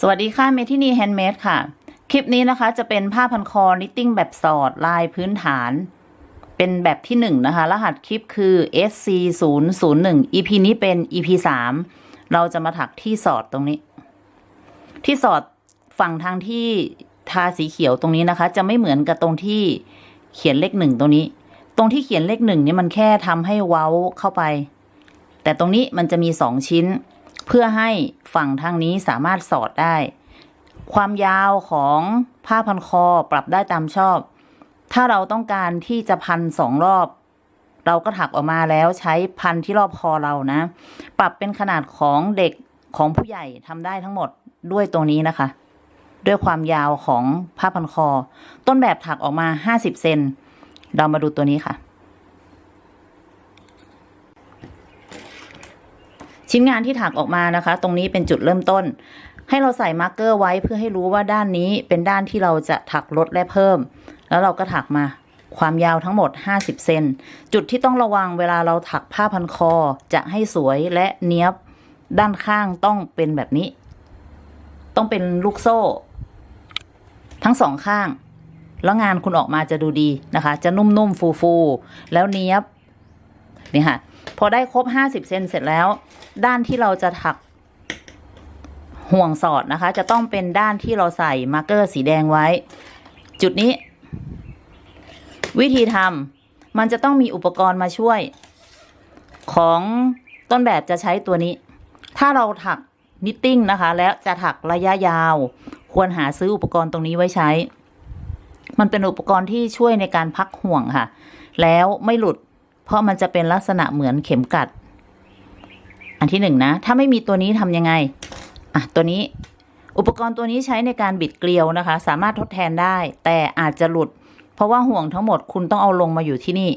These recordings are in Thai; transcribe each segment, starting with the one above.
สวัสดีค่ะเมทินีแฮนด์เมดค่ะ คลิปนี้นะคะจะเป็นผ้าพันคอนิตติ้งแบบสอดลายพื้นฐาน เป็นแบบที่หนึ่งนะคะ รหัสคลิปคือ SC 0 0 1 EP นี้เป็น EP 3เราจะมาถักที่สอดตรงนี้ ที่สอดฝั่งทางที่ทาสีเขียวตรงนี้นะคะ จะไม่เหมือนกับตรงที่เขียนเลขหนึ่งตรงนี้ ตรงที่เขียนเลขหนึ่งนี่มันแค่ทำให้เว้าเข้าไป แต่ตรงนี้มันจะมีสองชิ้น พื่อให้ฝั่งทางนี้สามารถสอดได้ ความยาวของผ้าพันคอปรับได้ตามชอบ ถ้าเราต้องการที่จะพันสองรอบ เราก็ถักออกมาแล้วใช้พันที่รอบคอเรานะ ปรับเป็นขนาดของเด็กของผู้ใหญ่ทำได้ทั้งหมดด้วยตัวนี้นะคะ ด้วยความยาวของผ้าพันคอ ต้นแบบถักออกมา 50 เซนเรามาดูตัวนี้ค่ะ ชิ้นงานที่ถักออกมานะคะ ตรงนี้เป็นจุดเริ่มต้น ให้เราใส่มาร์กเกอร์ไว้เพื่อให้รู้ว่าด้านนี้เป็นด้านที่เราจะถักลดและเพิ่ม แล้วเราก็ถักมาความยาวทั้งหมด 50 เซน จุดที่ต้องระวังเวลาเราถักผ้าพันคอจะให้สวยและเนี้ยบ ด้านข้างต้องเป็นแบบนี้ ต้องเป็นลูกโซ่ ทั้งสองข้าง แล้วงานคุณออกมาจะดูดีนะคะ จะนุ่มๆฟูๆแล้วเนี้ยบ นี่ค่ะ พอได้ครบ 50 เซนเสร็จแล้ว ด้านที่เราจะถักห่วงสอดนะคะ จะต้องเป็นด้านที่เราใส่มาร์กเกอร์สีแดงไว้ จุดนี้ วิธีทำมันจะต้องมีอุปกรณ์มาช่วย ของต้นแบบจะใช้ตัวนี้ ถ้าเราถักนิตติ้งนะคะ แล้วจะถักระยะยาว ควรหาซื้ออุปกรณ์ตรงนี้ไว้ใช้ มันเป็นอุปกรณ์ที่ช่วยในการพักห่วงค่ะ แล้วไม่หลุด เพราะมันจะเป็นลักษณะเหมือนเข็มกัด อันที่หนึ่งนะ ถ้าไม่มีตัวนี้ทำยังไง อะ ตัวนี้ อุปกรณ์ตัวนี้ใช้ในการบิดเกลียวนะคะ สามารถทดแทนได้ แต่อาจจะหลุด เพราะว่าห่วงทั้งหมดคุณต้องเอาลงมาอยู่ที่นี่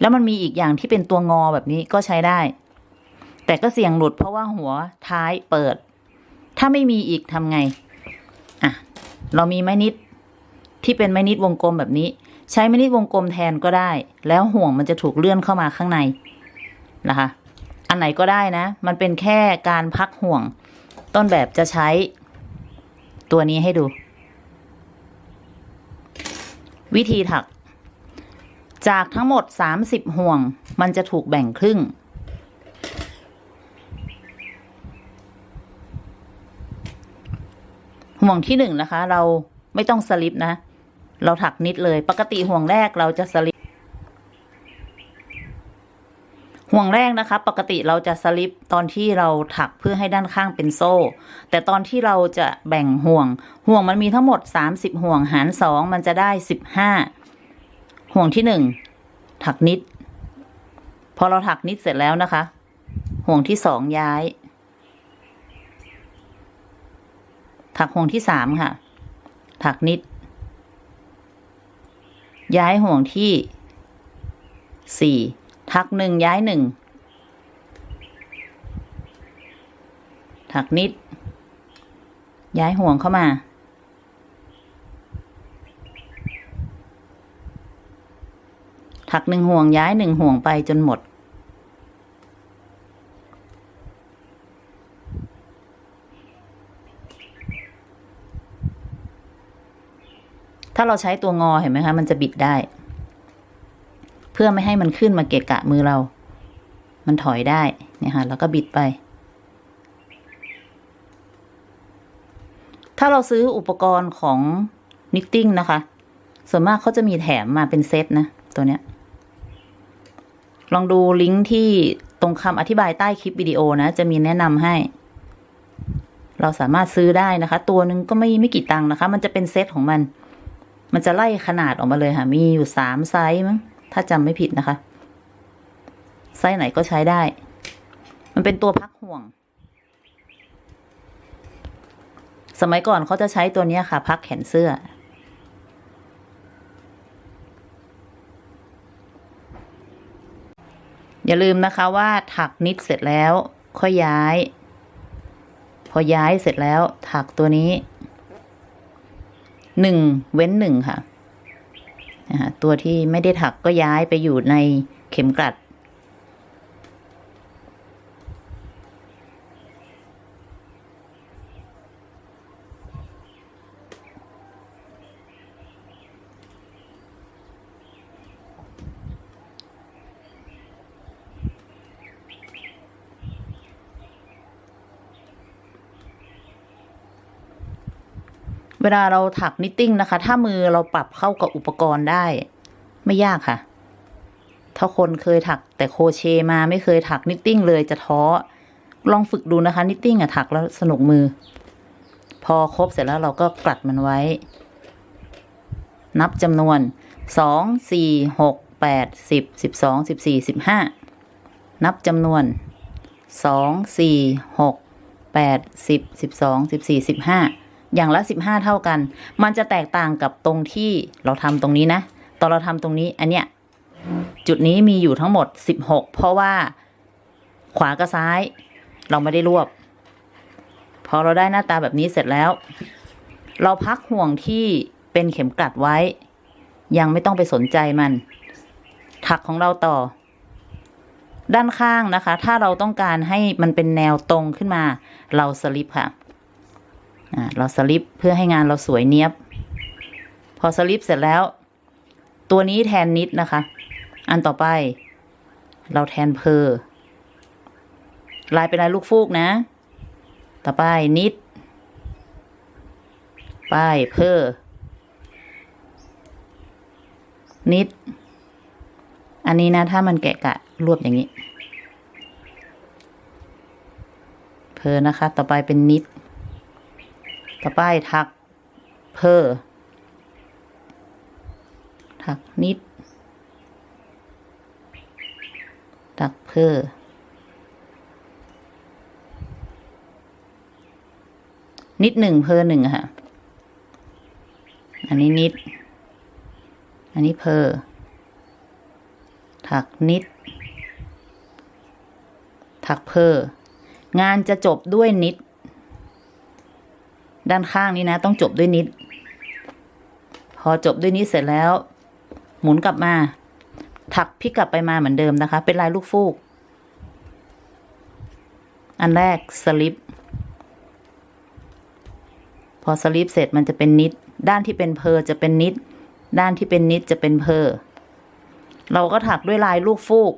แล้วมันมีอีกอย่างที่เป็นตัวงอแบบนี้ก็ใช้ได้ แต่ก็เสี่ยงหลุดเพราะว่าหัวท้ายเปิด ถ้าไม่มีอีกทำไง อะ เรามีไม้นิดที่เป็นไม้นิดวงกลมแบบนี้ ใช้ไม้นิดวงกลมแทนก็ได้ แล้วห่วงมันจะถูกเลื่อนเข้ามาข้างในนะคะ อันไหนก็ได้นะ มันเป็นแค่การพักห่วง ต้นแบบจะใช้ ตัวนี้ให้ดู วิธีถัก จากทั้งหมด 30 ห่วง มันจะถูกแบ่งครึ่ง ห่วงที่หนึ่งนะคะ เราไม่ต้องสลิปนะ เราถักนิดเลย ปกติห่วงแรกเราจะสลิป ห่วงแรกนะคะ ปกติเราจะสลิปตอนที่เราถักเพื่อให้ด้านข้างเป็นโซ่ แต่ตอนที่เราจะแบ่งห่วง ห่วงมันมีทั้งหมด 30 ห่วงหารสองมันจะได้ 15 ห่วงที่หนึ่งถักนิด พอเราถักนิดเสร็จแล้วนะคะ ห่วงที่สองย้าย ถักห่วงที่สามค่ะ ถักนิด ย้ายห่วงที่สี่ ถักหนึ่งย้ายหนึ่งถักนิด ย้ายห่วงเข้ามา ถักหนึ่งห่วงย้ายหนึ่งห่วงไปจนหมด ถ้าเราใช้ตัวงอเห็นไหมคะ มันจะบิดได้ เพื่อไม่ให้มันขึ้นมาเกะกะมือเรา มันถอยได้เนี่ยค่ะแล้วก็บิดไป ถ้าเราซื้ออุปกรณ์ของนิตติ้งนะคะ ส่วนมากเขาจะมีแถมมาเป็นเซตนะ ตัวเนี้ย ลองดูลิงก์ที่ตรงคำอธิบายใต้คลิปวิดีโอนะ จะมีแนะนำให้ เราสามารถซื้อได้นะคะ ตัวหนึ่งก็ไม่ไม่กี่ตังค์นะคะ มันจะเป็นเซตของมัน มันจะไล่ขนาดออกมาเลยค่ะ มีอยู่สามไซส์มั้ง ถ้าจำไม่ผิดนะคะไซส์ไหนก็ใช้ได้ มันเป็นตัวพักห่วง สมัยก่อนเขาจะใช้ตัวนี้ค่ะ พักแขนเสื้อ อย่าลืมนะคะว่าถักนิดเสร็จแล้ว ค่อยย้าย พอย้ายเสร็จแล้วถักตัวนี้หนึ่งเว้นหนึ่งค่ะ ตัวที่ไม่ได้ถักก็ย้ายไปอยู่ในเข็มกลัด เวลาเราถักนิตติ้งนะคะ ถ้ามือเราปรับเข้ากับอุปกรณ์ได้ ไม่ยากค่ะ ถ้าคนเคยถักแต่โครเชมาไม่เคยถักนิตติ้งเลยจะท้อ ลองฝึกดูนะคะนิตติ้งอะถักแล้วสนุกมือ พอครบเสร็จแล้วเราก็กลัดมันไว้ นับจำนวนสองสี่หกแปดสิบสิบสองสิบสี่สิบห้านับจำนวนสองสี่หกแปดสิบสิบสองสิบสี่สิบห้า อย่างละสิบห้าเท่ากัน มันจะแตกต่างกับตรงที่เราทำตรงนี้นะ ตอนเราทำตรงนี้อันเนี้ยจุดนี้มีอยู่ทั้งหมดสิบหกเพราะว่าขวากับซ้าย เราไม่ได้รวบ พอเราได้หน้าตาแบบนี้เสร็จแล้ว เราพักห่วงที่เป็นเข็มกลัดไว้ ยังไม่ต้องไปสนใจมัน ถักของเราต่อ ด้านข้างนะคะ ถ้าเราต้องการให้มันเป็นแนวตรงขึ้นมา เราสลิปค่ะ เราสลิปเพื่อให้งานเราสวยเนียบ พอสลิปเสร็จแล้ว ตัวนี้แทนนิดนะคะ อันต่อไป เราแทนเพอลายเป็นลายลูกฟูกนะ ต่อไปนิดป้ายเพอนิด อันนี้นะ ถ้ามันแกะกะรวบอย่างนี้ เพอนะคะ ต่อไปเป็นนิด ต่อไปทัก เพอทักนิดทักเพอนิดหนึ่งเพอหนึ่งค่ะ อันนี้นิด อันนี้เพอถักนิด ถักเพองานจะจบด้วยนิด ด้านข้างนี้นะ ต้องจบด้วยนิด พอจบด้วยนิดเสร็จแล้ว หมุนกลับมา ถักพลิกกลับไปมาเหมือนเดิมนะคะ เป็นลายลูกฟูก อันแรกสลิป พอสลิปเสร็จมันจะเป็นนิด ด้านที่เป็นเพอจะเป็นนิด ด้านที่เป็นนิดจะเป็นเพอเราก็ถักด้วยลายลูกฟูก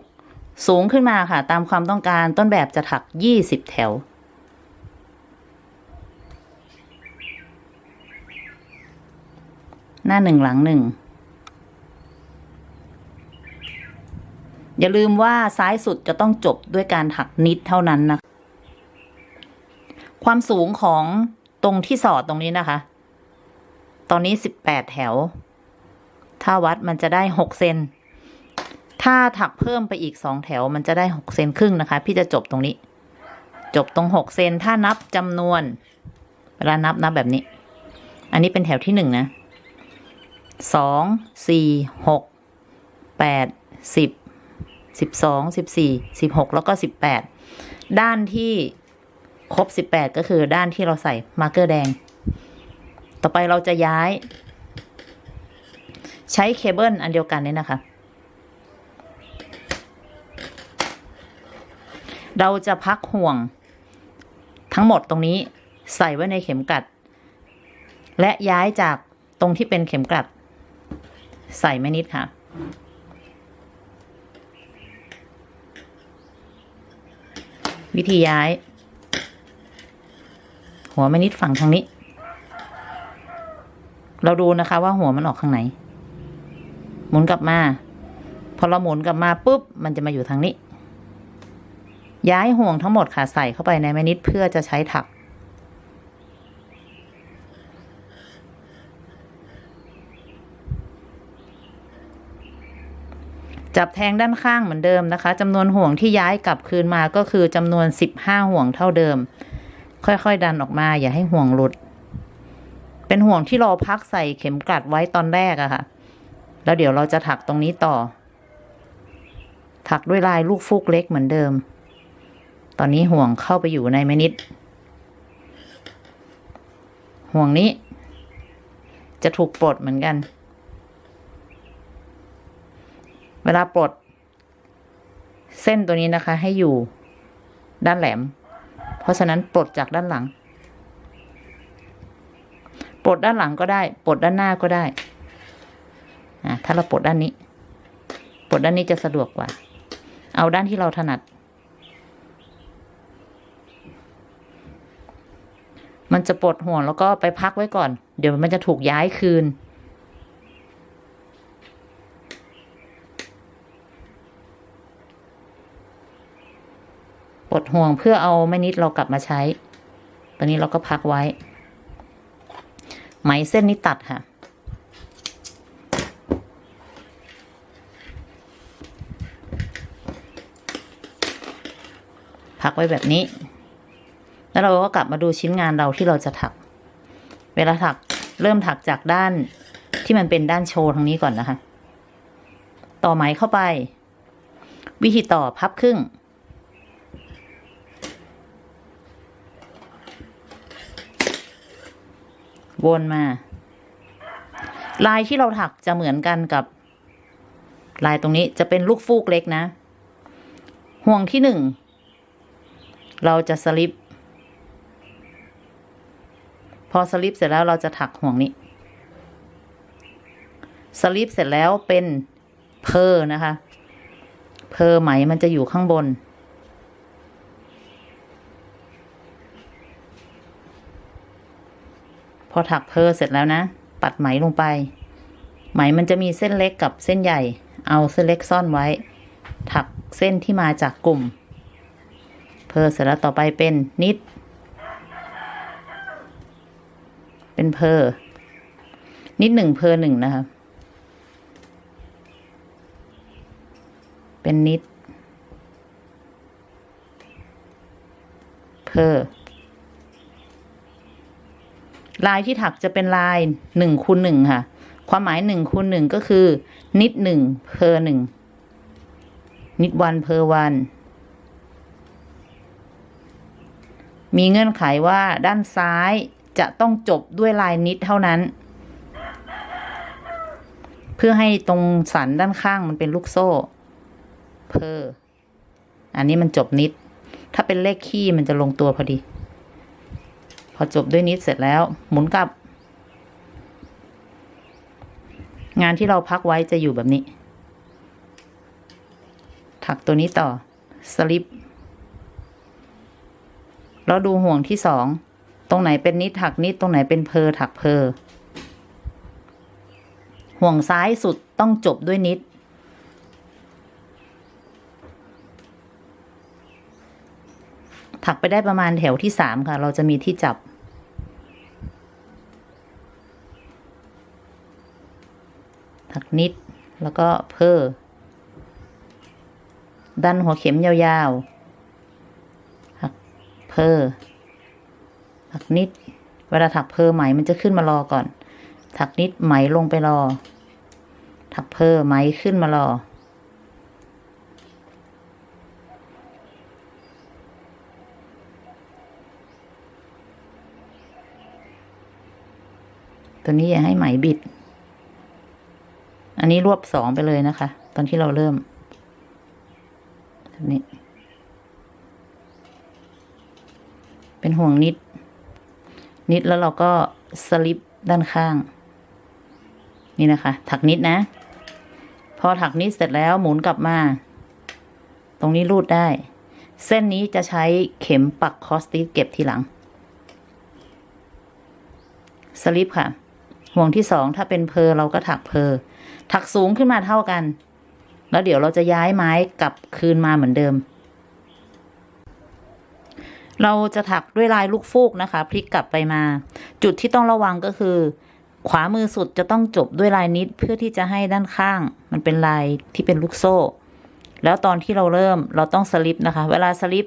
สูงขึ้นมาค่ะ ตามความต้องการต้นแบบจะถักยี่สิบแถว หน้าหนึ่งหลังหนึ่งอย่าลืมว่าซ้ายสุดจะต้องจบด้วยการถักนิดเท่านั้นนะ ความสูงของตรงที่สอดตรงนี้นะคะ ตอนนี้สิบแปดแถว ถ้าวัดมันจะได้หกเซน ถ้าถักเพิ่มไปอีกสองแถวมันจะได้หกเซนครึ่งนะคะ พี่จะจบตรงนี้ จบตรงหกเซนถ้านับจำนวน เวลานับนับแบบนี้ อันนี้เป็นแถวที่หนึ่งนะ สองสี่หกแปดสิบสิบสองสิบสี่สิบหกแล้วก็สิบแปดด้านที่ครบสิบแปดก็คือด้านที่เราใส่มาร์เกอร์แดง ต่อไปเราจะย้าย ใช้เคเบิลอันเดียวกันนี่นะคะ เราจะพักห่วง ทั้งหมดตรงนี้ใส่ไว้ในเข็มกลัด และย้ายจากตรงที่เป็นเข็มกลัด ใส่ไม่นิดค่ะ วิธีย้าย หัวไม่นิดฝั่งทางนี้ เราดูนะคะว่าหัวมันออกข้างไหน หมุนกลับมา พอเราหมุนกลับมาปุ๊บ มันจะมาอยู่ทางนี้ ย้ายห่วงทั้งหมดค่ะใส่เข้าไปในแม่นิดเพื่อจะใช้ถัก จับแทงด้านข้างเหมือนเดิมนะคะจำนวนห่วงที่ย้ายกลับคืนมาก็คือจำนวนสิบห้าห่วงเท่าเดิม ค่อยๆดันออกมาอย่าให้ห่วงหลุด เป็นห่วงที่เราพักใส่เข็มกลัดไว้ตอนแรกอะค่ะ แล้วเดี๋ยวเราจะถักตรงนี้ต่อ ถักด้วยลายลูกฟูกเล็กเหมือนเดิม ตอนนี้ห่วงเข้าไปอยู่ในแมนิดห่วงนี้ จะถูกปลดเหมือนกัน เวลาปลด เส้นตัวนี้นะคะ ให้อยู่ด้านแหลม เพราะฉะนั้นปลดจากด้านหลัง ปลดด้านหลังก็ได้ ปลดด้านหน้าก็ได้ถ้าเราปลดด้านนี้ ปลดด้านนี้จะสะดวกกว่า เอาด้านที่เราถนัด มันจะปลดห่วงแล้วก็ไปพักไว้ก่อน เดี๋ยวมันจะถูกย้ายคืน ปลด ห่วงเพื่อเอาแม่นิดเรากลับมาใช้ ตอนนี้เราก็พักไว้ ไหมเส้นนี้ตัดค่ะ พักไว้แบบนี้ แล้วเราก็กลับมาดูชิ้นงานเราที่เราจะถัก เวลาถักเริ่มถักจากด้านที่มันเป็นด้านโชว์ทางนี้ก่อนนะคะ ต่อไหมเข้าไป วิธีต่อพับครึ่ง วนมา ลายที่เราถักจะเหมือนกันกับ ลายตรงนี้จะเป็นลูกฟูกเล็กนะ ห่วงที่หนึ่ง เราจะสลิป พอสลิปเสร็จแล้วเราจะถักห่วงนี้ สลิปเสร็จแล้วเป็นเพอร์นะคะ เพอร์ไหมมันจะอยู่ข้างบน อถักเพอเสร็จแล้วนะ ปัดไหมลงไป ไหมมันจะมีเส้นเล็กกับเส้นใหญ่ เอาเส้นเล็กซ่อนไว้ ถักเส้นที่มาจากกลุ่ม เพอเสร็จแล้วต่อไปเป็นนิด เป็นเพอนิดหนึ่งเพอหนึ่งนะคะเป็นนิด เพอ ลายที่ถักจะเป็นลายหนึ่งคูณหนึ่งค่ะ ความหมายหนึ่งคูณหนึ่งก็คือ นิดหนึ่งเพอหนึ่งนิดวันเพอวัน มีเงื่อนไขว่าด้านซ้ายจะต้องจบด้วยลายนิดเท่านั้น เพื่อให้ตรงสันด้านข้างมันเป็นลูกโซ่ เพออันนี้มันจบนิด ถ้าเป็นเลขขี้มันจะลงตัวพอดี พอจบด้วยนิดเสร็จแล้ว หมุนกลับ งานที่เราพักไว้จะอยู่แบบนี้ ถักตัวนี้ต่อสลิปแล้วดูห่วงที่สอง ตรงไหนเป็นนิดถักนิด ตรงไหนเป็นเพอถักเพอ ห่วงซ้ายสุดต้องจบด้วยนิด ถักไปได้ประมาณแถวที่สามค่ะ เราจะมีที่จับ ถักนิด แล้วก็เพอดันหัวเข็มยาวๆถักเพอถักนิด เวลาถักเพอไหมมันจะขึ้นมารอก่อน ถักนิดไหมลงไปรอ ถักเพอไหมขึ้นมารอตัวนี้อย่าให้ไหมบิด อันนี้รวบสองไปเลยนะคะ ตอนที่เราเริ่มแบบนี้ เป็นห่วงนิด นิดแล้วเราก็สลิปด้านข้าง นี่นะคะ ถักนิดนะ พอถักนิดเสร็จแล้วหมุนกลับมา ตรงนี้รูดได้ เส้นนี้จะใช้เข็มปักคอสติสเก็บทีหลัง สลิปค่ะ ห่วงที่สองถ้าเป็นเพอเราก็ถักเพอ ถักสูงขึ้นมาเท่ากัน แล้วเดี๋ยวเราจะย้ายไม้กลับคืนมาเหมือนเดิม เราจะถักด้วยลายลูกฟูกนะคะพลิกกลับไปมา จุดที่ต้องระวังก็คือ ขวามือสุดจะต้องจบด้วยลายนิดเพื่อที่จะให้ด้านข้าง มันเป็นลายที่เป็นลูกโซ่ แล้วตอนที่เราเริ่มเราต้องสลิปนะคะ เวลาสลิป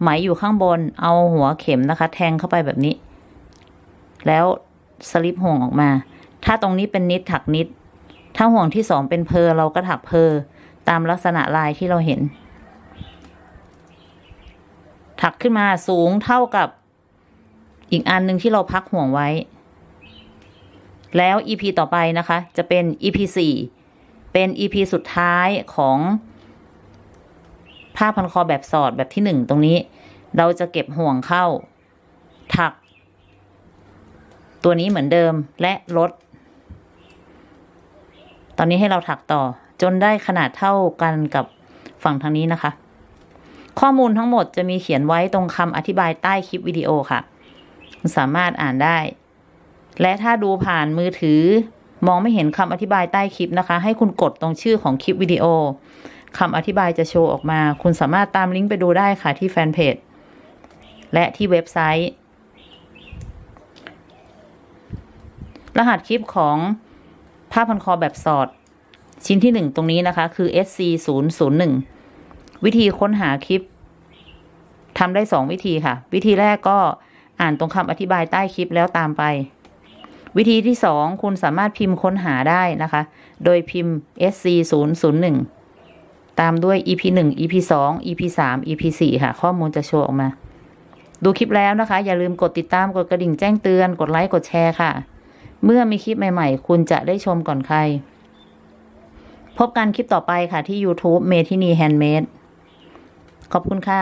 ไหมอยู่ข้างบนเอาหัวเข็มนะคะ แทงเข้าไปแบบนี้ แล้วสลิปห่วงออกมา ถ้าตรงนี้เป็นนิดถักนิด ถ้าห่วงที่สองเป็นเพอเราก็ถักเพอตามลักษณะลายที่เราเห็น ถักขึ้นมาสูงเท่ากับอีกอันหนึ่งที่เราพักห่วงไว้ แล้ว EP ต่อไปนะคะ จะเป็น EP สี่เป็น EP สุดท้ายของผ้าพันคอแบบสอดแบบที่หนึ่งตรงนี้ เราจะเก็บห่วงเข้า ถัก ตัวนี้เหมือนเดิมและลด ตอนนี้ให้เราถักต่อจนได้ขนาดเท่ากันกับฝั่งทางนี้นะคะ ข้อมูลทั้งหมดจะมีเขียนไว้ตรงคำอธิบายใต้คลิปวิดีโอค่ะ สามารถอ่านได้ และถ้าดูผ่านมือถือ มองไม่เห็นคำอธิบายใต้คลิปนะคะ ให้คุณกดตรงชื่อของคลิปวิดีโอคำอธิบายจะโชว์ออกมา คุณสามารถตามลิงก์ไปดูได้ค่ะที่แฟนเพจและที่เว็บไซต์ รหัสคลิปของ ผ้าพันคอแบบสอด ชิ้นที่หนึ่งตรงนี้นะคะ คือ SC 0 0 1วิธีค้นหาคลิปทำได้สองวิธีค่ะ วิธีแรกก็อ่านตรงคำอธิบายใต้คลิปแล้วตามไป วิธีที่สองคุณสามารถพิมพ์ค้นหาได้นะคะ โดยพิมพ์ SC 0 0 1ตามด้วย EP 1 EP 2 EP 3 EP 4ค่ะ ข้อมูลจะโชว์ออกมา ดูคลิปแล้วนะคะ อย่าลืมกดติดตามกดกระดิ่งแจ้งเตือนกดไลค์กดแชร์ค่ะ เมื่อมีคลิปใหม่ ๆ คุณจะได้ชมก่อนใคร พบกันคลิปต่อไปค่ะที่ YouTube เมทินีแฮนด์เมดขอบคุณค่ะ